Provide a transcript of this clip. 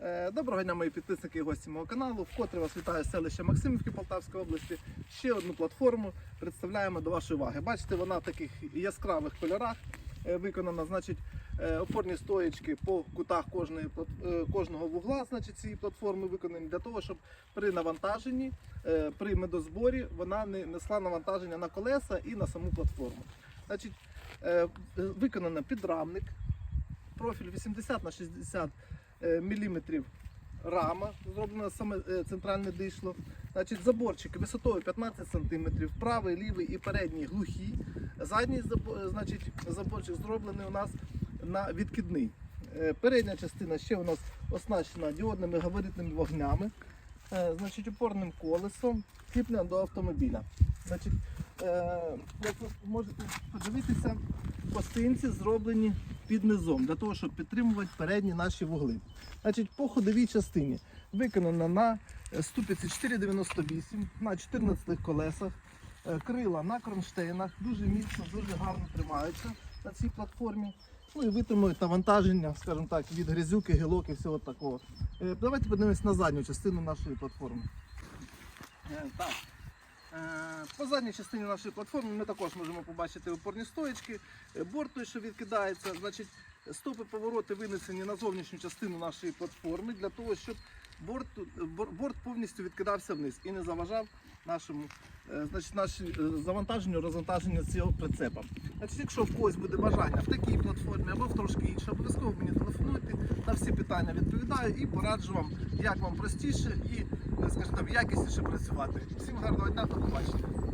Е, Доброго дня, мої підписники і гості мого каналу. Вкотре вас вітаю з селища Максимівки Полтавської області. Ще одну платформу представляємо до вашої уваги. Бачите, вона в таких яскравих кольорах е, виконана. Значить, е, опорні стоєчки по кутах кожної, е, кожного вугла значить, цієї платформи виконані для того, щоб при навантаженні, е, при медозборі вона не несла навантаження на колеса і на саму платформу. Значить, е, виконано підрамник, профіль 80 на 60 е, міліметрів рама, зроблена саме е, центральне дишло. Значить, заборчики висотою 15 см, правий, лівий і передній глухі. Задній е, значить, заборчик зроблений у нас на відкидний. Передня частина ще у нас оснащена діодними габаритними вогнями, значить, опорним колесом, кріплена до автомобіля. Значить, як ви можете подивитися, пластинці зроблені під низом для того, щоб підтримувати передні наші вугли. Значить, по ходовій частині виконана на 154,98 на 14 колесах, е, крила на кронштейнах, дуже міцно, дуже гарно тримаються на цій платформі. Ну і витримують навантаження, скажімо так, від грязюки, гілок і всього такого. Е, Давайте подивимось на задню частину нашої платформи. Е, Так. Е, По задній частині нашої платформи ми також можемо побачити опорні стоєчки, е, борт той, що відкидається, значить стопи повороти винесені на зовнішню частину нашої платформи для того, щоб борт, борт повністю відкидався вниз і не заважав нашому е, значить, наші, е, завантаженню, розвантаженню цього прицепа. Значить, якщо в когось буде бажання в такій платформі або в трошки іншій, обов'язково мені телефонуйте, на всі питання відповідаю і пораджу вам, як вам простіше і, е, скажімо якісніше працювати. Всім гарного дня, до побачення.